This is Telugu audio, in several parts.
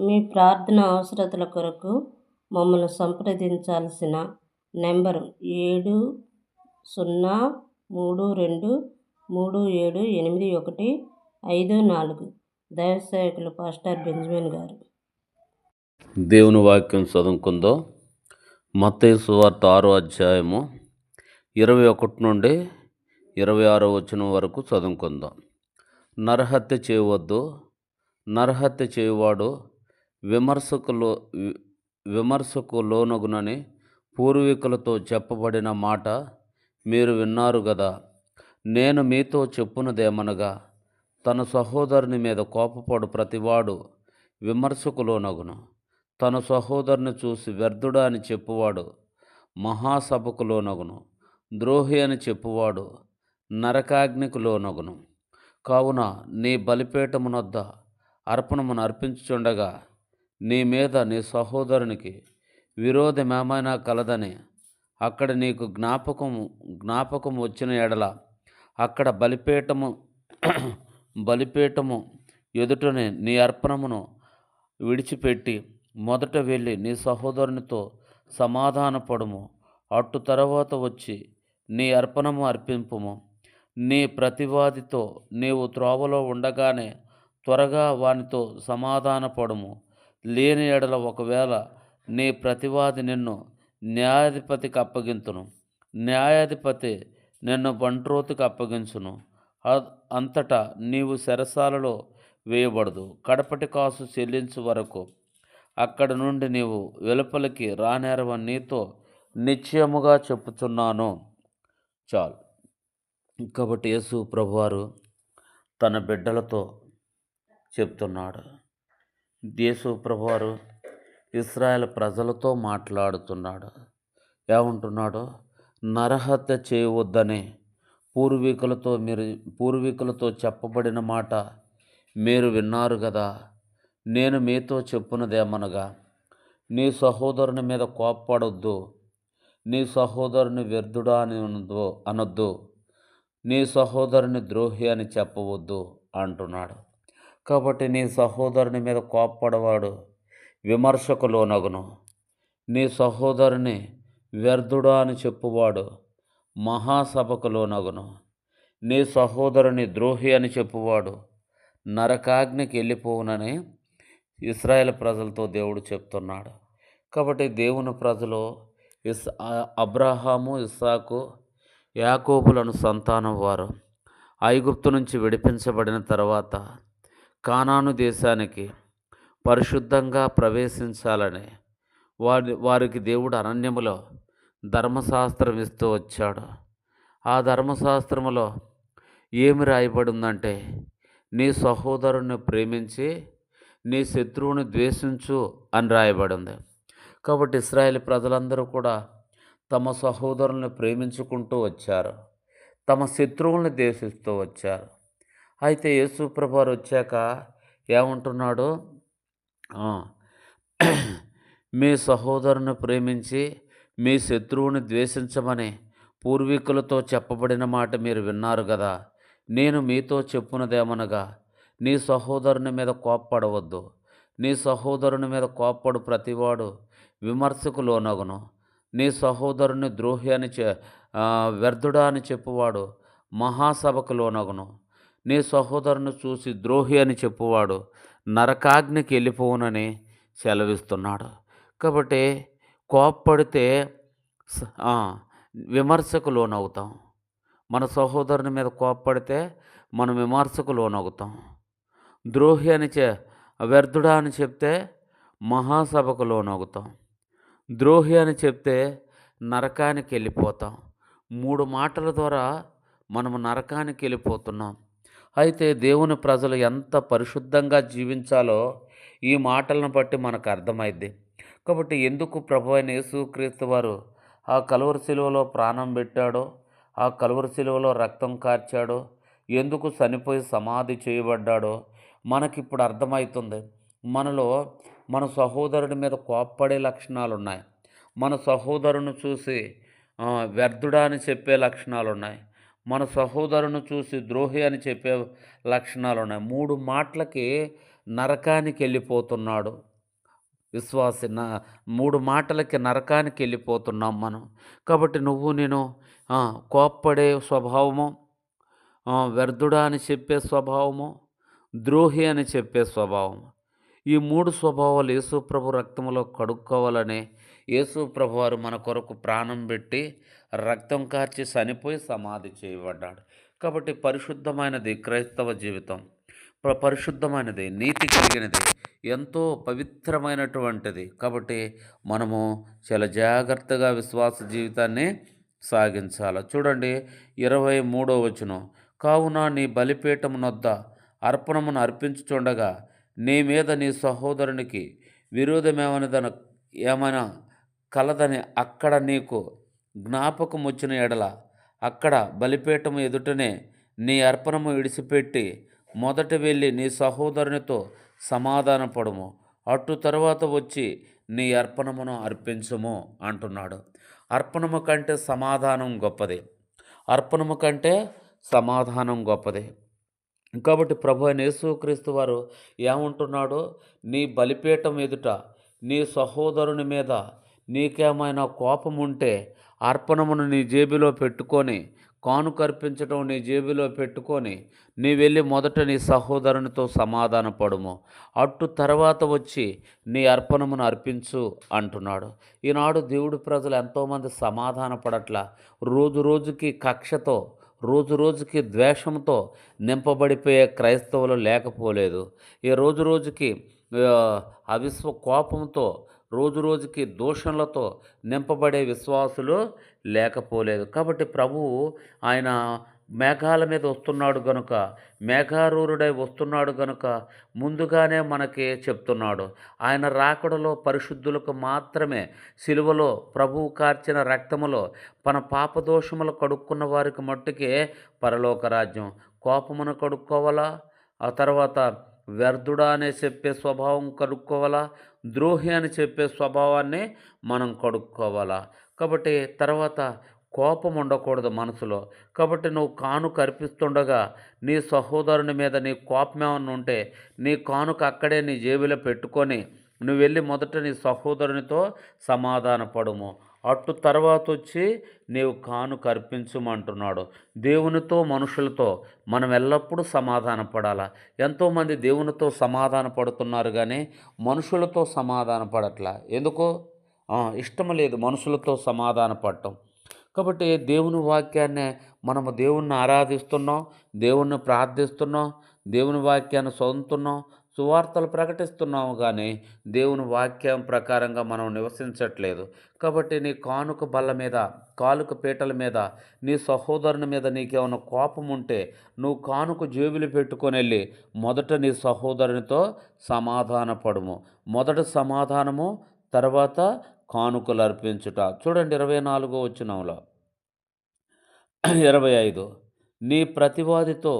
మీ ప్రార్థన అవసరతల కొరకు మమ్మల్ని సంప్రదించాల్సిన నెంబరు ఏడు సున్నా మూడు రెండు మూడు ఏడు ఎనిమిది ఒకటి ఐదు నాలుగు. దైవసేవకులు పాస్టర్ బెంజమిన్ గారు. దేవుని వాక్యం చదువుకుందో మత్తయి సువార్త ఆరో అధ్యాయము ఇరవై ఒకటి నుండి ఇరవై ఆరో వచనం వరకు చదువుకుందాం. నరహత్య చేయవద్దు. నరహత్య చేయవాడు విమర్శకులు విమర్శకు లోనగునని పూర్వీకులతో చెప్పబడిన మాట మీరు విన్నారు కదా నేను మీతో చెప్పునదేమనగా తన సహోదరుని మీద కోపపడు ప్రతివాడు విమర్శకు లోనగును. తన సహోదరుని చూసి వ్యర్థుడా అని చెప్పువాడు మహాసభకు లోనగును. ద్రోహి అని చెప్పువాడు నరకాగ్నికి లోనగును. కావున నీ బలిపీఠమునొద్ద అర్పణమును అర్పించుచుండగా నీ మీద నీ సహోదరునికి విరోధమేమైనా కలదని అక్కడ నీకు జ్ఞాపకము జ్ఞాపకం వచ్చిన ఎడల అక్కడ బలిపీఠము బలిపీఠము ఎదుటనే నీ అర్పణమును విడిచిపెట్టి మొదట వెళ్ళి నీ సహోదరునితో సమాధానపడుము. అట్టు తర్వాత వచ్చి నీ అర్పణము అర్పింపుము. నీ ప్రతివాదితో నీవు త్రోవలో ఉండగానే త్వరగా వానితో సమాధానపడుము. లేని ఎడల ఒకవేళ నీ ప్రతివాది నిన్ను న్యాయాధిపతికి అప్పగించును న్యాయాధిపతి నిన్ను బంట్రోతుకి అప్పగించును. అంతటా నీవు శరసాలలో వేయబడదు. కడపటి కాసు చెల్లించు వరకు అక్కడ నుండి నీవు వెలుపలికి రానేరవని నీతో నిశ్చయముగా చెప్పుచున్నాను. చాలు. కాబట్టి యేసు ప్రభువారు తన బిడ్డలతో చెప్తున్నాడు. దేశు ప్రభువారు ఇస్రాయల్ ప్రజలతో మాట్లాడుతున్నాడు. ఏమంటున్నాడు? నరహత్య చేయవద్దని పూర్వీకులతో మీరు పూర్వీకులతో చెప్పబడిన మాట మీరు విన్నారు కదా. నేను మీతో చెప్పున్నదేమనగా నీ సహోదరుని మీద కోప్పడొద్దు. నీ సహోదరుని వ్యర్థుడా అని అనొద్దు. నీ సహోదరుని ద్రోహి అని చెప్పవద్దు అంటున్నాడు. కాబట్టి నీ సహోదరుని మీద కోప్పడవాడు విమర్శకు లోనగును నీ సహోదరుని వ్యర్థుడా అని చెప్పువాడు మహాసభకు లోనగును నీ సహోదరుని ద్రోహి అని చెప్పువాడు నరకాగ్నికి వెళ్ళిపోవునని ఇస్రాయేల్ ప్రజలతో దేవుడు చెప్తున్నాడు. కాబట్టి దేవుని ప్రజలు ఇస్ అబ్రహాము ఇస్సాకు యాకోబులను సంతానం వారు. ఐగుప్తు నుంచి విడిపించబడిన తర్వాత కానాను దేశానికి పరిశుద్ధంగా ప్రవేశించాలని వారి వారికి దేవుడు అరణ్యములో ధర్మశాస్త్రం ఇస్తూ వచ్చాడు. ఆ ధర్మశాస్త్రములో ఏమి రాయబడిందంటే నీ సహోదరుని ప్రేమించి నీ శత్రువుని ద్వేషించు అని రాయబడింది. కాబట్టి ఇస్రాయేల్ ప్రజలందరూ కూడా తమ సహోదరుల్ని ప్రేమించుకుంటూ వచ్చారు. తమ శత్రువుల్ని ద్వేషిస్తూ వచ్చారు. అయితే యేసు ప్రభువారు వచ్చాక ఏమంటున్నాడు? మీ సహోదరుని ప్రేమించి మీ శత్రువుని ద్వేషించమని పూర్వీకులతో చెప్పబడిన మాట మీరు విన్నారు కదా. నేను మీతో చెప్పునదేమనగా నీ సహోదరుని మీద కోప్పడవద్దు. నీ సహోదరుని మీద కోప్పడు ప్రతివాడు విమర్శకు లోనగును నీ సహోదరుని ద్రోహి అని చె వ్యర్థుడా అని చెప్పువాడు మహాసభకు లోనగును నీ సహోదరుని చూసి ద్రోహి అని చెప్పువాడు నరకాగ్నికి వెళ్ళిపోవునని సెలవిస్తున్నాడు. కాబట్టి కోప్పడితే విమర్శకు లోనవుతాం. మన సహోదరుని మీద కోప్పడితే మనం విమర్శకు లోనవుతాం. ద్రోహి అని చె వ్యర్థుడా అని చెప్తే మహాసభకు లోనవుతాం. ద్రోహి అని చెప్తే నరకానికి వెళ్ళిపోతాం. మూడు మాటల ద్వారా మనము నరకానికి వెళ్ళిపోతున్నాం. అయితే దేవుని ప్రజలు ఎంత పరిశుద్ధంగా జీవించాలో ఈ మాటలను బట్టి మనకు అర్థమైద్ది. కాబట్టి ఎందుకు ప్రభు అయిన యేసుక్రీస్తు వారు ఆ కలువరి శిలువలో ప్రాణం పెట్టాడో ఆ కలువరి శిలువలో రక్తం కార్చాడో ఎందుకు చనిపోయి సమాధి చేయబడ్డాడో మనకిప్పుడు అర్థమవుతుంది మనలో మన సహోదరుడి మీద కోప్పడే లక్షణాలు ఉన్నాయి మన సహోదరుని చూసి వ్యర్థుడా అని చెప్పే లక్షణాలు ఉన్నాయి మన సహోదరుని చూసి ద్రోహి అని చెప్పే లక్షణాలు ఉన్నాయి మూడు మాటలకి నరకానికి వెళ్ళిపోతున్నాడు. విశ్వాసి నా మూడు మాటలకి నరకానికి వెళ్ళిపోతున్నాం మనం. కాబట్టి నువ్వు నేను కోప్పడే స్వభావము వ్యర్థుడా అని చెప్పే స్వభావము ద్రోహి అని చెప్పే స్వభావం ఈ మూడు స్వభావాలు యేసుప్రభు రక్తంలో కడుక్కోవాలని యేసు ప్రభువారు మన కొరకు ప్రాణం పెట్టి రక్తం కార్చి చనిపోయి సమాధి చేయబడ్డాడు. కాబట్టి పరిశుద్ధమైనది క్రైస్తవ జీవితం. పరిశుద్ధమైనది నీతి కలిగినది ఎంతో పవిత్రమైనటువంటిది. కాబట్టి మనము చాలా జాగ్రత్తగా విశ్వాస జీవితాన్ని సాగించాలి. చూడండి ఇరవై మూడో వచనం. కావున నీ బలిపీఠమునొద్ద అర్పణమును అర్పించుచుండగా నీ మీద నీ సహోదరునికి విరోధమేమనిదన ఏమైనా కలదని అక్కడ నీకు జ్ఞాపకం వచ్చిన ఎడల అక్కడ బలిపీఠము ఎదుటనే నీ అర్పణము ఇడిసిపెట్టి మొదట వెళ్ళి నీ సహోదరునితో సమాధానపడము. అటు తర్వాత వచ్చి నీ అర్పణమును అర్పించుము అంటున్నాడు. అర్పణము కంటే సమాధానం గొప్పది. అర్పణము కంటే సమాధానం గొప్పది. కాబట్టి ప్రభు అయిన యేసుక్రీస్తు వారు ఏమంటున్నాడు? నీ బలిపీఠం ఎదుట నీ సహోదరుని మీద నీకేమైనా కోపం ఉంటే అర్పణమును నీ జేబులో పెట్టుకొని కానుకర్పించటం నీ జేబులో పెట్టుకొని నీ వెళ్ళి మొదట నీ సహోదరునితో సమాధాన అట్టు తర్వాత వచ్చి నీ అర్పణమును అర్పించు అంటున్నాడు. ఈనాడు దేవుడి ప్రజలు ఎంతోమంది సమాధాన పడట్ల రోజు రోజుకి కక్షతో రోజు రోజుకి ద్వేషంతో నింపబడిపోయే క్రైస్తవులు లేకపోలేదు. ఈ రోజు రోజుకి అవిశ్వ కోపంతో రోజు రోజుకి దూషణలతో నింపబడే విశ్వాసులు లేకపోలేదు. కాబట్టి ప్రభువు ఆయన మేఘాల మీద వస్తున్నాడు గనుక మేఘారూరుడై వస్తున్నాడు గనుక ముందుగానే మనకి చెప్తున్నాడు. ఆయన రాకడలో పరిశుద్ధులకు మాత్రమే సిలువలో ప్రభువు కార్చిన రక్తములో మన పాపదోషములు కడుక్కున్న వారికి మట్టుకే పరలోక రాజ్యం కోపమును కడుక్కోవాలా? ఆ తర్వాత వ్యర్థుడా అనే చెప్పే స్వభావం కడుక్కోవాలా ద్రోహి అని చెప్పే స్వభావాన్ని మనం కడుక్కోవాలా కాబట్టి తర్వాత కోపం ఉండకూడదు మనసులో. కాబట్టి నువ్వు కాను కర్పిస్తుండగా నీ సహోదరుని మీద నీ కోపం ఏమన్నా ఉంటే నీ కానుక అక్కడే నీ జేబులో పెట్టుకొని నువ్వు వెళ్ళి మొదట నీ సహోదరునితో సమాధాన పడుము అటు తర్వాత వచ్చి నీవు కాను కర్పించమంటున్నాడు. దేవునితో మనుషులతో మనం ఎల్లప్పుడూ సమాధాన పడాలా ఎంతోమంది దేవునితో సమాధాన పడుతున్నారు కానీ మనుషులతో సమాధాన పడట్లా ఎందుకు ఇష్టం లేదు మనుషులతో సమాధాన పడటం కాబట్టి దేవుని వాక్యాన్ని మనము దేవుణ్ణి ఆరాధిస్తున్నాం దేవుణ్ణి ప్రార్థిస్తున్నాం దేవుని వాక్యాన్ని చదువుతున్నాం సువార్తలు ప్రకటిస్తున్నాము కానీ దేవుని వాక్యం ప్రకారంగా మనం నివసించట్లేదు. కాబట్టి నీ కానుక బల్ల మీద కాలుక పీటల మీద నీ సహోదరుని మీద నీకేమైనా కోపం ఉంటే నువ్వు కానుక జేబులు పెట్టుకొని వెళ్ళి మొదట నీ సహోదరునితో సమాధానపడము. మొదట సమాధానము తర్వాత కానుకలు అర్పించుట. చూడండి ఇరవై నాలుగో వచ్చినంలో ఇరవై ఐదు. నీ ప్రతివాదితో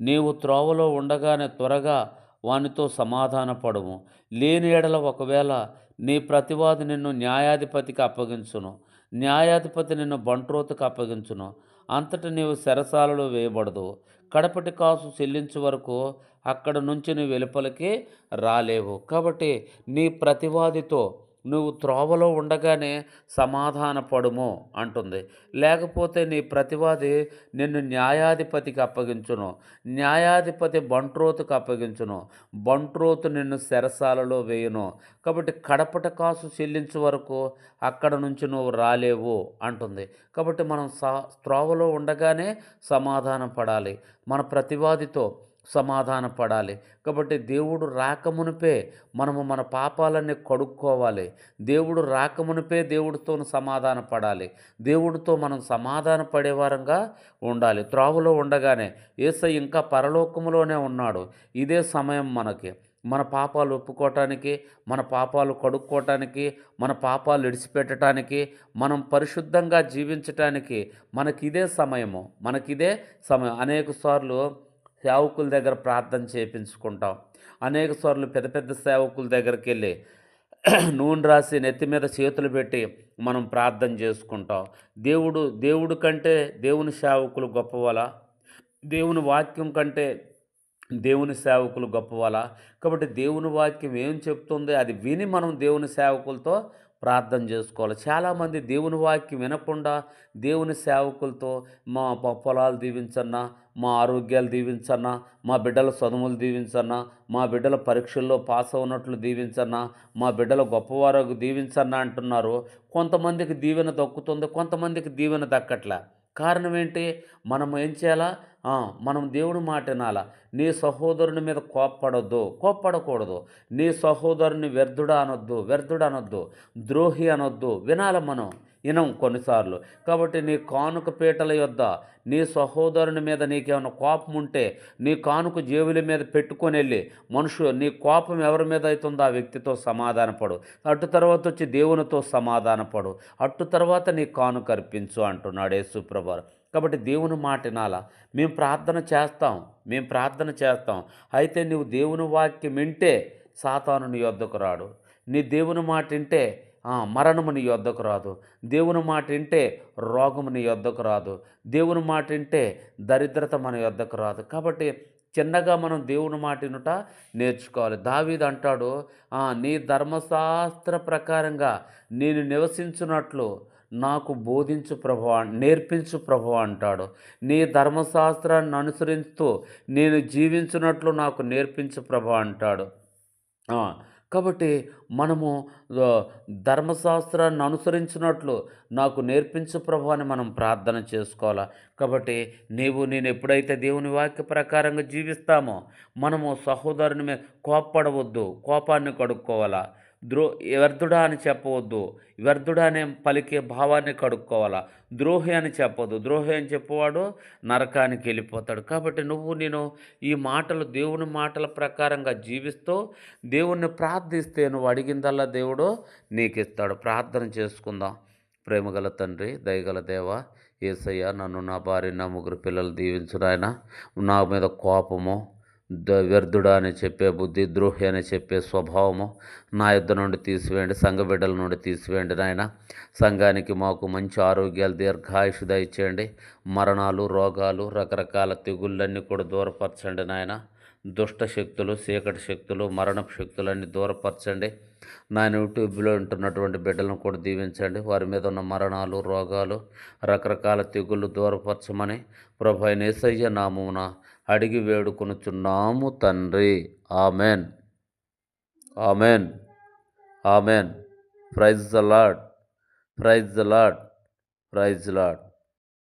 నీవు త్రోవలో ఉండగానే త్వరగా వానితో సమాధానపడము. లేని ఎడల ఒకవేళ నీ ప్రతివాది నిన్ను న్యాయాధిపతికి అప్పగించును. న్యాయాధిపతి నిన్ను బంట్రోతుకు అప్పగించును. అంతట నీవు శరసాలలో వేయబడదు. కడపటి కాసు చెల్లించే వరకు అక్కడ నుంచి నువ్వు వెలుపలికి రాలేవు. కాబట్టి నీ ప్రతివాదితో నువ్వు త్రోవలో ఉండగానే సమాధానపడుము అంటుంది. లేకపోతే నీ ప్రతివాది నిన్ను న్యాయాధిపతికి అప్పగించును. న్యాయాధిపతి బంట్రోతుకు అప్పగించును. బంట్రోతు నిన్ను సెరసాలలో వేయును. కాబట్టి కడపట కాసు చెల్లించే వరకు అక్కడ నుంచి నువ్వు రాలేవు అంటుంది. కాబట్టి మనం సా త్రోవలో ఉండగానే సమాధానం పడాలి. మన ప్రతివాదితో సమాధాన పడాలి కాబట్టి దేవుడు రాకమునిపే మనము మన పాపాలన్నీ కడుక్కోవాలి. దేవుడు రాకమునిపే దేవుడితో సమాధాన పడాలి దేవుడితో మనం సమాధాన పడేవారంగా ఉండాలి. త్రావులో ఉండగానే ఏసై ఇంకా పరలోకములోనే ఉన్నాడు. ఇదే సమయం మనకి. మన పాపాలు ఒప్పుకోవటానికి మన పాపాలు కడుక్కోవటానికి మన పాపాలు విడిచిపెట్టడానికి మనం పరిశుద్ధంగా జీవించటానికి మనకిదే సమయము. మనకిదే సమయం. అనేక సార్లు సేవకుల దగ్గర ప్రార్థన చేయించుకుంటాం అనేక సార్లు పెద్ద పెద్ద సేవకుల దగ్గరికి వెళ్ళి నూనె రాసి నెత్తి మీద చేతులు పెట్టి మనం ప్రార్థన చేసుకుంటాం. దేవుడు దేవుడు కంటే దేవుని సేవకులు గొప్పవల దేవుని వాక్యం కంటే దేవుని సేవకులు గొప్పవల కాబట్టి దేవుని వాక్యం ఏం చెప్తుంది? అది విని మనం దేవుని సేవకులతో ప్రార్థన చేసుకోవాలి. చాలామంది దేవుని వాక్యం వినకుండా దేవుని సేవకులతో మా పొలాలు దీవించన్నా మా ఆరోగ్యాలు దీవించన్నా మా బిడ్డల చదువులు దీవించన్నా మా బిడ్డల పరీక్షల్లో పాస్ అవునట్లు దీవించన్నా మా బిడ్డల గొప్పవారు దీవించన్నా అంటున్నారు. కొంతమందికి దీవెన దక్కుతుంది కొంతమందికి దీవెన దక్కట్లే. కారణం ఏంటి? మనం ఏం చేయాలా? మనం దేవుని మాట వినాల? నీ సహోదరుని మీద కోప్పడొద్దు కోప్పడకూడదు. నీ సహోదరుని వ్యర్థుడా అనొద్దు వ్యర్థుడు అనొద్దు ద్రోహి అనొద్దు. వినాల మనం? వినం కొన్నిసార్లు. కాబట్టి నీ కానుక పీటల యొద్ద నీ సహోదరుని మీద నీకేమైనా కోపం ఉంటే నీ కానుక జేబుల మీద పెట్టుకొని వెళ్ళి మనుషు నీ కోపం ఎవరి మీద అవుతుందో ఆ వ్యక్తితో సమాధానపడు. అటు తర్వాత వచ్చి దేవునితో సమాధానపడు. అటు తర్వాత నీ కానుక అర్పించు అంటున్నాడు యేసుప్రభు. కాబట్టి దేవుని మాట వినాలా. మేము ప్రార్థన చేస్తాం. మేము ప్రార్థన చేస్తాం. అయితే నువ్వు దేవుని వాక్యం వింటే సాతాను నీ యొద్దకు రాడు. నీ దేవుని మాట వింటే మరణము నీ యొద్దకు రాదు. దేవుని మాట వింటే రోగము నీ యొద్దకు రాదు. దేవుని మాట వింటే దరిద్రత మన యొద్దకు రాదు. కాబట్టి చిన్నగా మనం దేవుని మాట వినుట నేర్చుకోవాలి. దావీదు అంటాడు నీ ధర్మశాస్త్ర ప్రకారంగా నేను నివసించున్నట్లు నాకు బోధించు ప్రభు నేర్పించు ప్రభు అంటాడు. నీ ధర్మశాస్త్రాన్ని అనుసరిస్తూ నేను జీవించినట్లు నాకు నేర్పించు ప్రభు అంటాడు. కాబట్టి మనము ధర్మశాస్త్రాన్ని అనుసరించినట్లు నాకు నేర్పించు ప్రభు అని మనం ప్రార్థన చేసుకోవాలి? కాబట్టి నీవు నేను ఎప్పుడైతే దేవుని వాక్య ప్రకారంగా జీవిస్తామో మనము సహోదరుని మీద కోప్పడవద్దు కోపాన్ని కడుక్కోవాలా? ద్రో వ్యర్థుడా అని చెప్పవద్దు. వ్యర్థుడా అనే పలికే భావాన్ని కడుక్కోవాలా? ద్రోహి అని చెప్పదు ద్రోహి అని చెప్పేవాడు? నరకానికి వెళ్ళిపోతాడు. కాబట్టి నువ్వు నేను ఈ మాటలు దేవుని మాటల ప్రకారంగా జీవిస్తూ దేవుణ్ణి ప్రార్థిస్తే నువ్వు అడిగిందల్లా దేవుడు నీకు ఇస్తాడు ప్రార్థన చేసుకుందాం. ప్రేమగల తండ్రి దయగల దేవ ఏసయ్య నన్ను నా భార్య నా ముగ్గురు పిల్లలు దీవించునాయన నా మీద కోపము వ్యర్థుడా అని చెప్పే బుద్ధి ద్రోహి అని చెప్పే స్వభావము నా యుద్ధ నుండి తీసివేయండి సంఘ బిడ్డల నుండి తీసివేయండి నాయన. సంఘానికి మాకు మంచి ఆరోగ్యాలు దీర్ఘాయుషు దయచేయండి. మరణాలు రోగాలు రకరకాల తెగుళ్ళన్నీ కూడా దూరపరచండి నాయన. దుష్ట శక్తులు చీకటి శక్తులు మరణపు శక్తులన్నీ దూరపరచండి. నాయన యూట్యూబ్లో ఉంటున్నటువంటి బిడ్డలను కూడా దీవించండి. వారి మీద ఉన్న మరణాలు రోగాలు రకరకాల తెగుళ్ళు దూరపరచమని ప్రభు అయిన నామమున అడిగి వేడుకొనుచున్నాము తండ్రి. Amen. Amen. Amen. Praise the Lord praise the Lord praise Lord